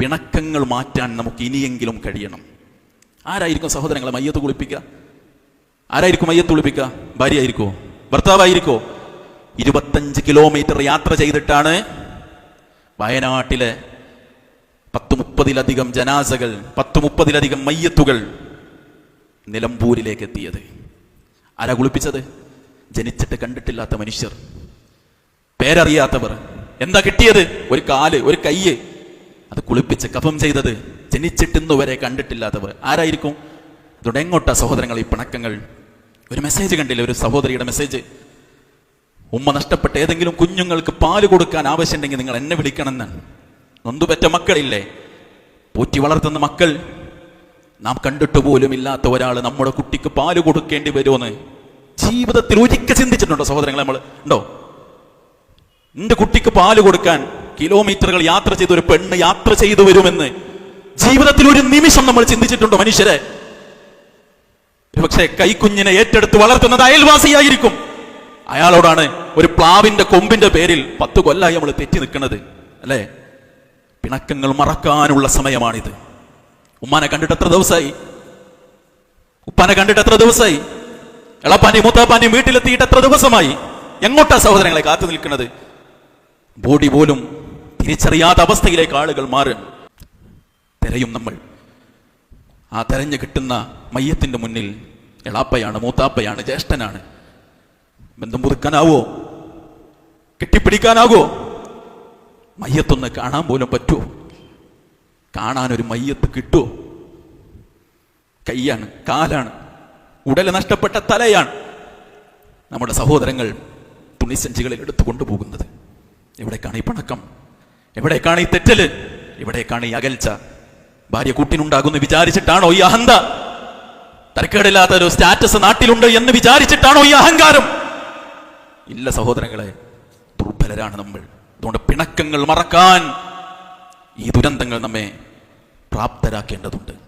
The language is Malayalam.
പിണക്കങ്ങൾ മാറ്റാൻ നമുക്ക് ഇനിയെങ്കിലും കഴിയണം. ആരായിരിക്കും സഹോദരങ്ങളെ മയ്യത്ത് കുളിപ്പിക്കുക? ആരായിരിക്കും മയ്യത്ത് കുളിപ്പിക്കുക? ആയിരിക്കോ ഭർത്താവായിരിക്കോ? ഇരുപത്തഞ്ച് കിലോമീറ്റർ യാത്ര ചെയ്തിട്ടാണ് വയനാട്ടിലെ പത്ത് മുപ്പതിലധികം ജനാസകൾ പത്ത് മുപ്പതിലധികം മയ്യത്തുകൾ നിലമ്പൂരിലേക്ക് എത്തിയത് ആരാ കുളിപ്പിച്ചത്? ജനിച്ചിട്ട് കണ്ടിട്ടില്ലാത്ത മനുഷ്യർ. പേരറിയാത്തവർ. എന്താ കിട്ടിയത്? ഒരു കാൽ ഒരു കയ്യ്. അത് കുളിപ്പിച്ച് കഫം ചെയ്തത് ജനിച്ചിട്ടിന്നു വരെ കണ്ടിട്ടില്ലാത്തവർ ആരായിരിക്കും? അതുകൊണ്ട് എങ്ങോട്ടാ സഹോദരങ്ങൾ ഈ പിണക്കങ്ങൾ. ഒരു മെസ്സേജ് കണ്ടില്ല? ഒരു സഹോദരിയുടെ മെസ്സേജ് ഉമ്മ നഷ്ടപ്പെട്ട ഏതെങ്കിലും കുഞ്ഞുങ്ങൾക്ക് പാൽ കൊടുക്കാൻ ആവശ്യമുണ്ടെങ്കിൽ നിങ്ങൾ എന്നെ വിളിക്കണമെന്ന്. നൊന്തുപറ്റ മക്കളില്ലേ? പോറ്റി വളർത്തുന്ന മക്കൾ. നാം കണ്ടിട്ട് പോലും ഇല്ലാത്ത ഒരാൾ നമ്മുടെ കുട്ടിക്ക് പാൽ കൊടുക്കേണ്ടി വരുമെന്ന് ജീവിതത്തിൽ ഒരിക്കൽ ചിന്തിച്ചിട്ടുണ്ടോ സഹോദരങ്ങളെ നമ്മൾ? ഉണ്ടോ? എന്റെ കുട്ടിക്ക് പാൽ കൊടുക്കാൻ കിലോമീറ്ററുകൾ യാത്ര ചെയ്ത ഒരു പെണ്ണ് യാത്ര ചെയ്തു വരുമെന്ന് ജീവിതത്തിൽ ഒരു നിമിഷം നമ്മൾ ചിന്തിച്ചിട്ടുണ്ടോ മനുഷ്യരെ? പക്ഷേ കൈക്കുഞ്ഞിനെ ഏറ്റെടുത്ത് വളർത്തുന്നത് അയൽവാസിയായിരിക്കും. അയാളോടാണ് ഒരു പ്ലാവിന്റെ കൊമ്പിന്റെ പേരിൽ പത്ത് കൊല്ലായി നമ്മൾ തെറ്റി നിൽക്കുന്നത് അല്ലേ? പിണക്കങ്ങൾ മറക്കാനുള്ള സമയമാണിത്. ഉമ്മാനെ കണ്ടിട്ട് എത്ര ദിവസമായി? ഉപ്പാനെ കണ്ടിട്ട് എത്ര ദിവസമായി? ഇളപ്പാനി മൂത്താപ്പാനി വീട്ടിലെത്തിയിട്ട് എത്ര ദിവസമായി? എങ്ങോട്ടാ സഹോദരങ്ങളെ കാത്തു നിൽക്കുന്നത്? ബോഡി പോലും തിരിച്ചറിയാത്ത അവസ്ഥയിലേക്ക് ആളുകൾ മാറും തിരയും നമ്മൾ. ആ തെരഞ്ഞു കിട്ടുന്ന മയ്യത്തിന്റെ മുന്നിൽ എളാപ്പയാണ് മൂത്താപ്പയാണ് ജ്യേഷ്ഠനാണ്. ബന്ധം പുതുക്കാനാവോ കെട്ടിപ്പിടിക്കാനാകോ മയ്യത്തൊന്ന് കാണാൻ പോലും പറ്റുമോ കാണാനൊരു മയ്യത്ത് കിട്ടുമോ കൈയാണ് കാലാണ്. ഉടല നഷ്ടപ്പെട്ട തലയാണ് നമ്മുടെ സഹോദരങ്ങൾ തുണിസഞ്ചികളിൽ എടുത്തു കൊണ്ടുപോകുന്നത് എവിടേക്കാണ് ഈ പണക്കം? എവിടേക്കാണ് ഈ തെറ്റൽ? എവിടേക്കാണ് ഈ അകൽച്ച? ഭാര്യ കൂട്ടിനുണ്ടാകുമെന്ന് വിചാരിച്ചിട്ടാണോ ഈ അഹന്ത? തരക്കേടില്ലാത്ത ഒരു സ്റ്റാറ്റസ് നാട്ടിലുണ്ട് എന്ന് വിചാരിച്ചിട്ടാണോ ഈ അഹങ്കാരം? ഇല്ല സഹോദരങ്ങളെ ദുർബലരാണ് നമ്മൾ. അതുകൊണ്ട് പിണക്കങ്ങൾ മറക്കാൻ ഈ ദുരന്തങ്ങൾ നമ്മെ പ്രാപ്തരാക്കേണ്ടതുണ്ട്.